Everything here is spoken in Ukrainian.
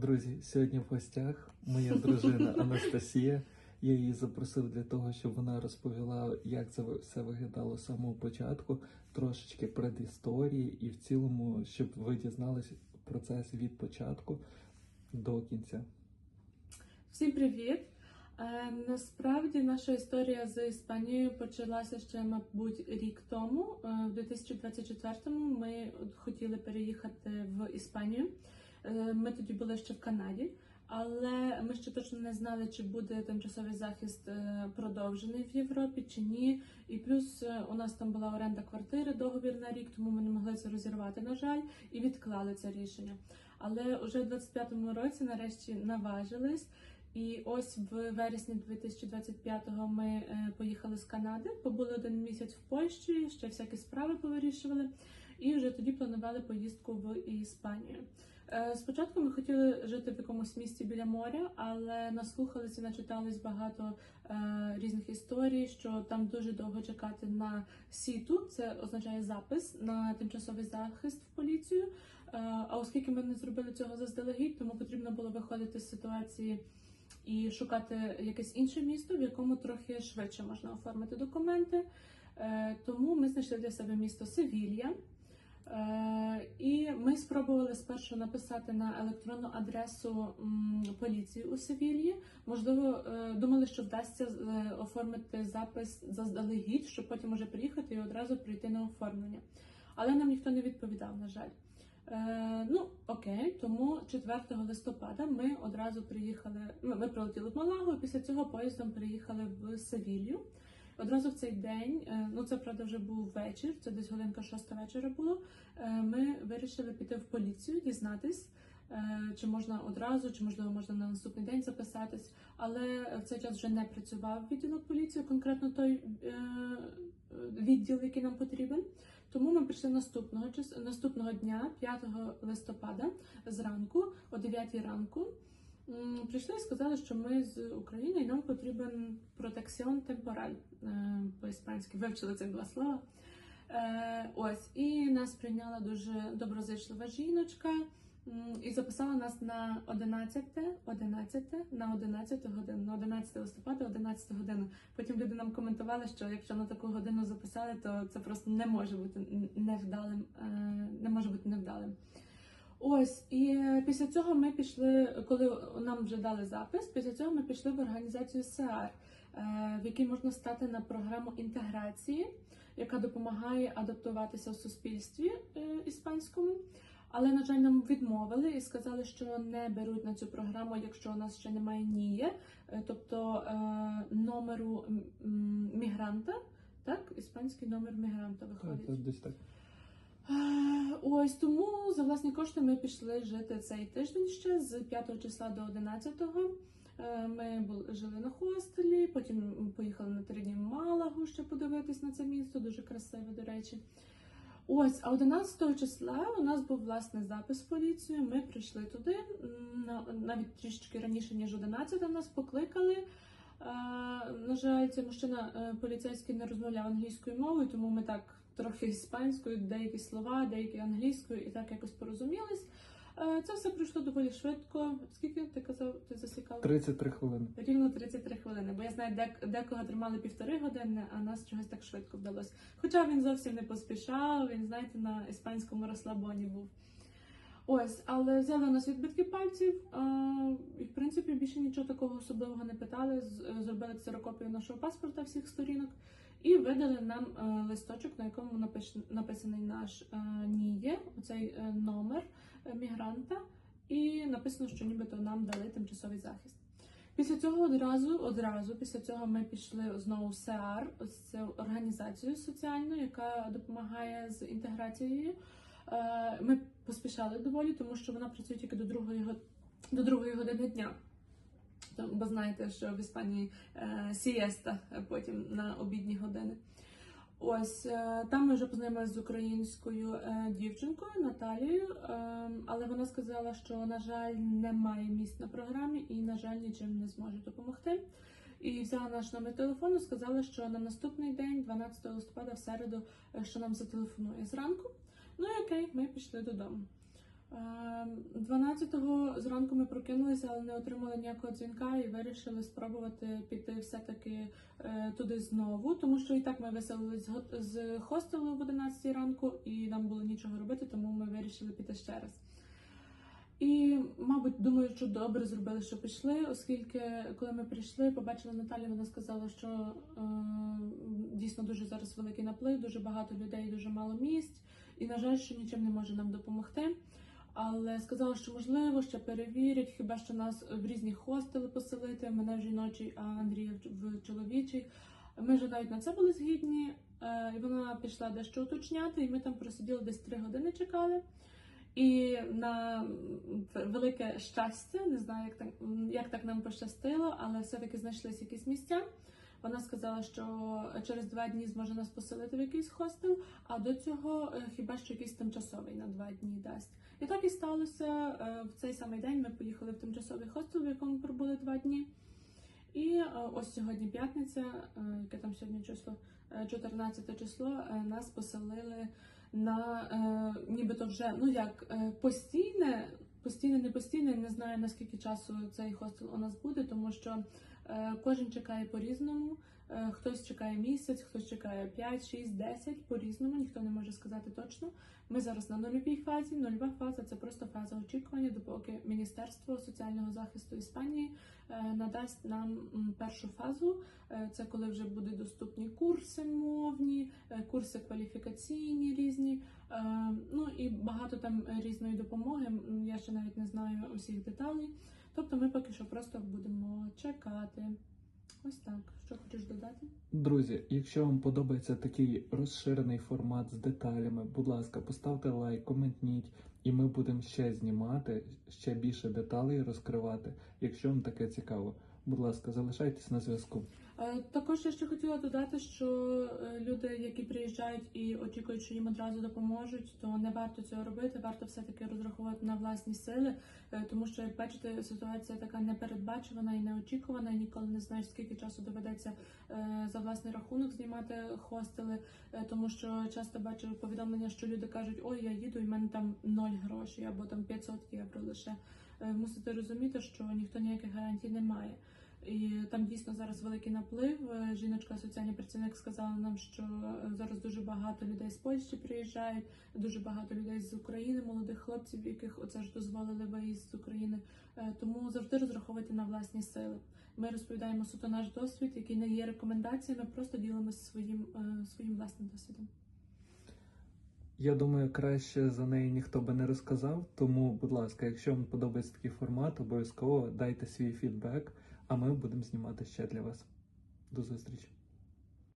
Друзі, сьогодні в гостях моя дружина Анастасія. Я її запросив для того, щоб вона розповіла, як це все виглядало з самого початку, трошечки предісторії, і в цілому, щоб ви дізналися процес від початку до кінця. Всім привіт! Е, насправді наша історія з Іспанією почалася ще, мабуть, рік тому. Е, в 2024-му ми хотіли переїхати в Іспанію. Е, ми тоді були ще в Канаді, але ми ще точно не знали, чи буде тимчасовий захист е, продовжений в Європі чи ні. І плюс е, у нас там була оренда квартири, договір на рік, тому ми не могли це розірвати, на жаль, і відклали це рішення. Але вже в 25-му році нарешті наважились. І ось в вересні 2025-го ми поїхали з Канади, побули один місяць в Польщі, ще всякі справи повирішували, і вже тоді планували поїздку в Іспанію. Е, Спочатку ми хотіли жити в якомусь місті біля моря, але наслухалися, начитались багато е, різних історій, що там дуже довго чекати на сіту, це означає запис на тимчасовий захист в поліцію. Е, А оскільки ми не зробили цього заздалегідь, тому потрібно було виходити з ситуації і шукати якесь інше місто, в якому трохи швидше можна оформити документи. Тому ми знайшли для себе місто Севілья. Е, І ми спробували спершу написати на електронну адресу поліції у Севільї. Можливо, е, думали, що вдасться е, оформити запис заздалегідь, щоб потім уже приїхати і одразу прийти на оформлення. Але нам ніхто не відповідав, на жаль. Ну, окей, тому 4 листопада ми одразу приїхали. Ми прилетіли в Малагу, і після цього поїздом приїхали в Севілью. Одразу в цей день, е, ну це правда вже був вечір, це десь годинка шоста вечора було. е, Ми вирішили піти в поліцію, дізнатись, е, чи можна одразу, чи можливо можна на наступний день записатись. Але в цей час вже не працював відділок поліції, конкретно той відділ, який нам потрібен. Тому ми прийшли наступного наступного дня, 5 листопада, зранку, о 9 ранку. Прийшли і сказали, що ми з України і нам потрібен протекціон темпораль е, по-іспанськи. Вивчили цих два слова. Е, ось, і нас прийняла дуже доброзичлива жіночка і записала нас на 11, 11, на 11 годину, на 11 листопада, 11 годину. Потім люди нам коментували, що якщо на таку годину записали, то це просто не може бути невдалим, е, не може бути невдалим. Ось, і після цього ми пішли, коли нам вже дали запис, після цього ми пішли в організацію СЕАР, в якій можна стати на програму інтеграції, яка допомагає адаптуватися в суспільстві е, іспанському. Але, на жаль, нам відмовили і сказали, що не беруть на цю програму, якщо у нас ще немає НІЄ, е, тобто е, номеру мігранта. Так, іспанський номер мігранта виходить. десь так. Ось тому за власні кошти ми пішли жити цей тиждень ще з 5 числа до 11. Е, Ми жили на хостелі, потім поїхали на три дні в Малагу ще подивитись на це місто, дуже красиве, до речі. Ось, а 11 числа у нас був власне запис в поліцію. Ми прийшли туди на- навіть трішечки раніше, ніж 11 нас покликали. Е, На жаль, цей мужчина е, поліцейський не розмовляв англійською мовою, тому ми так трохи іспанською, деякі слова, деякі англійською, і так якось порозумілись. Е, Це все пройшло доволі швидко. Скільки ти казав, ти засікав? 33 хвилини. Рівно 33 хвилини, бо я знаю, декого тримали півтори години, а нас чогось так швидко вдалося. Хоча він зовсім не поспішав, він, знаєте, на іспанському розслабоні був. Ось, але взяли у нас відбитки пальців, а, і в принципі більше нічого такого особливого не питали. Е, Зробили ксерокопію нашого паспорта всіх сторінок і видали нам е, листочок, на якому напиш- написаний наш е, НІЄ, оцей е, номер мігранта, і написано, що нібито нам дали тимчасовий захист. Після цього одразу, одразу після цього ми пішли знову в СЕАР, ось це організацію соціальну, яка допомагає з інтеграцією. Е, Ми поспішали доволі, тому що вона працює тільки до другої до другої години дня. Бо знаєте, що в Іспанії е, сієста е, потім на обідні години. Ось е, там ми вже познайомилися з українською е, дівчинкою Наталією, е, але вона сказала, що на жаль немає місць на програмі і, на жаль, нічим не зможе допомогти. І взяла наш номер телефону, сказала, що на наступний день, 12 листопада, в середу, е, що нам зателефонує зранку. Ну і окей, ми пішли додому. Ем, 12-го зранку ми прокинулися, але не отримали ніякого дзвінка і вирішили спробувати піти все-таки е, туди знову, тому що і так ми виселились з хостелу в 11 ранку, і нам було нічого робити, тому ми вирішили піти ще раз. І, мабуть, думаю, що добре зробили, що пішли, оскільки коли ми прийшли, побачили Наталію, вона сказала, що е, дійсно дуже зараз великий наплив, дуже багато людей, дуже мало місць, і на жаль, що нічим не може нам допомогти. Але сказала, що можливо ще перевірять, хіба що нас в різні хостели поселити, мене в жіночий, а Андрія в- чоловічий. Ми вже навіть на це були згідні, е, і вона пішла дещо уточняти, і ми там просиділи десь три години, чекали. І на велике щастя, не знаю, як так, як так нам пощастило, але все-таки знайшлися якісь місця. Вона сказала, що через два дні зможе нас поселити в якийсь хостел, а до цього е, хіба що якийсь тимчасовий на два дні дасть. І так і сталося. Е, В цей самий день ми поїхали в тимчасовий хостел, в якому пробули два дні. І е, ось сьогодні п'ятниця, е, яке там сьогодні число, Е, 14 число, е, нас поселили на е, нібито вже ну як е, постійне, постійне, не постійне. Не знаю наскільки часу цей хостел у нас буде, тому що е, кожен чекає по-різному. Е, Хтось чекає місяць, хтось чекає 5, 6, 10, по-різному, ніхто не може сказати точно. Ми зараз на нульовій фазі. Нульова фаза це просто фаза очікування, допоки Міністерство соціального захисту Іспанії е, надасть нам першу фазу. Е, Це коли вже будуть доступні курси мовні, е, курси кваліфікаційні різні. е, Ну і багато там різної допомоги. Я ще навіть не знаю усіх деталей. Тобто ми поки що просто будемо чекати. Ось так. Що хочеш додати? Друзі, якщо вам подобається такий розширений формат з деталями, будь ласка, поставте лайк, коментніть, і ми будемо ще знімати, ще більше деталей розкривати. Якщо вам таке цікаво, будь ласка, залишайтесь на зв'язку. Е, Також я ще хотіла додати, що е, люди, які приїжджають і очікують, що їм одразу допоможуть, то не варто цього робити. Варто все таки розраховувати на власні сили, е, тому що як бачите, ситуація така непередбачувана і неочікувана. Ніколи не знаєш, скільки часу доведеться за власний рахунок знімати хостели, тому що часто бачу повідомлення, що люди кажуть, ой, я їду, і в мене там ноль грошей або там 500 євро лише. Мусите розуміти, що ніхто ніяких гарантій не має. І там дійсно зараз великий наплив. Е, Жіночка, соціальний працівник, сказала нам, що е, зараз дуже багато людей з Польщі приїжджають, дуже багато людей з України, молодих хлопців, яких оце ж дозволили виїзд з України. Е, Тому завжди розраховуйте на власні сили. Ми розповідаємо суто наш досвід, який не є рекомендаціями, просто ділимося своїм своїм власним досвідом. Я думаю, краще за неї ніхто би не розказав. Тому, будь ласка, якщо вам подобається такий формат, обов'язково дайте свій фідбек, а ми будемо знімати ще для вас. До зустрічі!